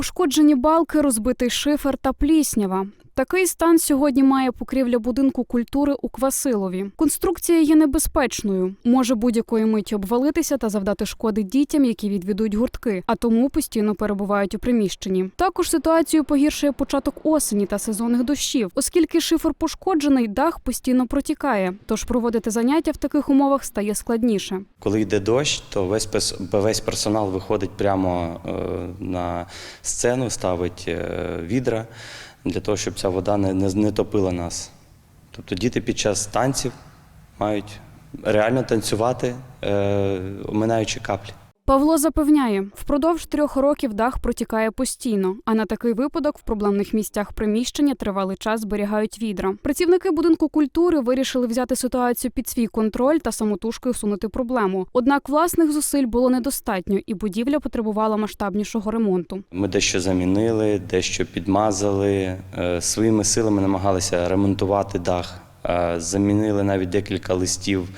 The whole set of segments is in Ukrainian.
Пошкоджені балки, розбитий шифер та пліснява. Такий стан сьогодні має покрівля будинку культури у Квасилові. Конструкція є небезпечною, може будь-якої миті обвалитися та завдати шкоди дітям, які відвідують гуртки, а тому постійно перебувають у приміщенні. Також ситуацію погіршує початок осені та сезонних дощів, оскільки шифер пошкоджений, дах постійно протікає. Тож проводити заняття в таких умовах стає складніше. Коли йде дощ, то весь весь персонал виходить прямо е, на сцену, ставить е, відра для того, щоб ця вода не, не, не топила нас. Тобто діти під час танців мають реально танцювати, е, оминаючи каплі. Павло запевняє, впродовж трьох років дах протікає постійно, а на такий випадок в проблемних місцях приміщення тривалий час зберігають відра. Працівники будинку культури вирішили взяти ситуацію під свій контроль та самотужки усунути проблему. Однак власних зусиль було недостатньо, і будівля потребувала масштабнішого ремонту. Ми дещо замінили, дещо підмазали. е, Своїми силами намагалися ремонтувати дах. Е, Замінили навіть декілька листів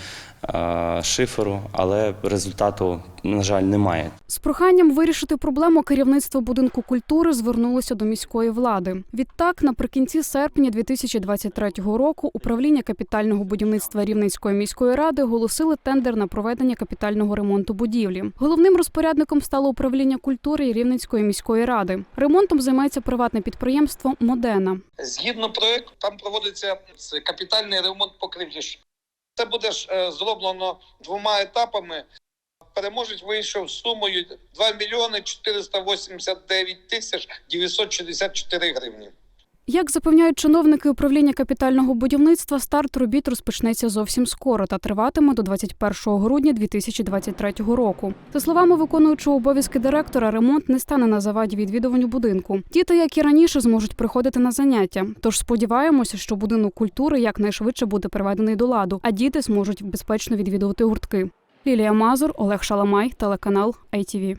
шиферу, але результату, на жаль, немає. З проханням вирішити проблему керівництво будинку культури звернулося до міської влади. Відтак, наприкінці серпня 2023 року, управління капітального будівництва Рівненської міської ради оголосили тендер на проведення капітального ремонту будівлі. Головним розпорядником стало управління культури Рівненської міської ради. Ремонтом займається приватне підприємство Модена. Згідно проекту, там проводиться капітальний ремонт покрівлі. Це буде ж е, зроблено двома етапами. Переможець вийшов сумою 2 мільйони 489 тисяч 964 гривні. Як запевняють чиновники управління капітального будівництва, старт робіт розпочнеться зовсім скоро та триватиме до 21 грудня 2023 року. За словами виконуючого обов'язки директора, ремонт не стане на заваді відвідуванню будинку. Діти, як і раніше, зможуть приходити на заняття. Тож сподіваємося, що будинок культури якнайшвидше буде приведений до ладу, а діти зможуть безпечно відвідувати гуртки. Лілія Мазур, Олег Шаламай, телеканал ITV.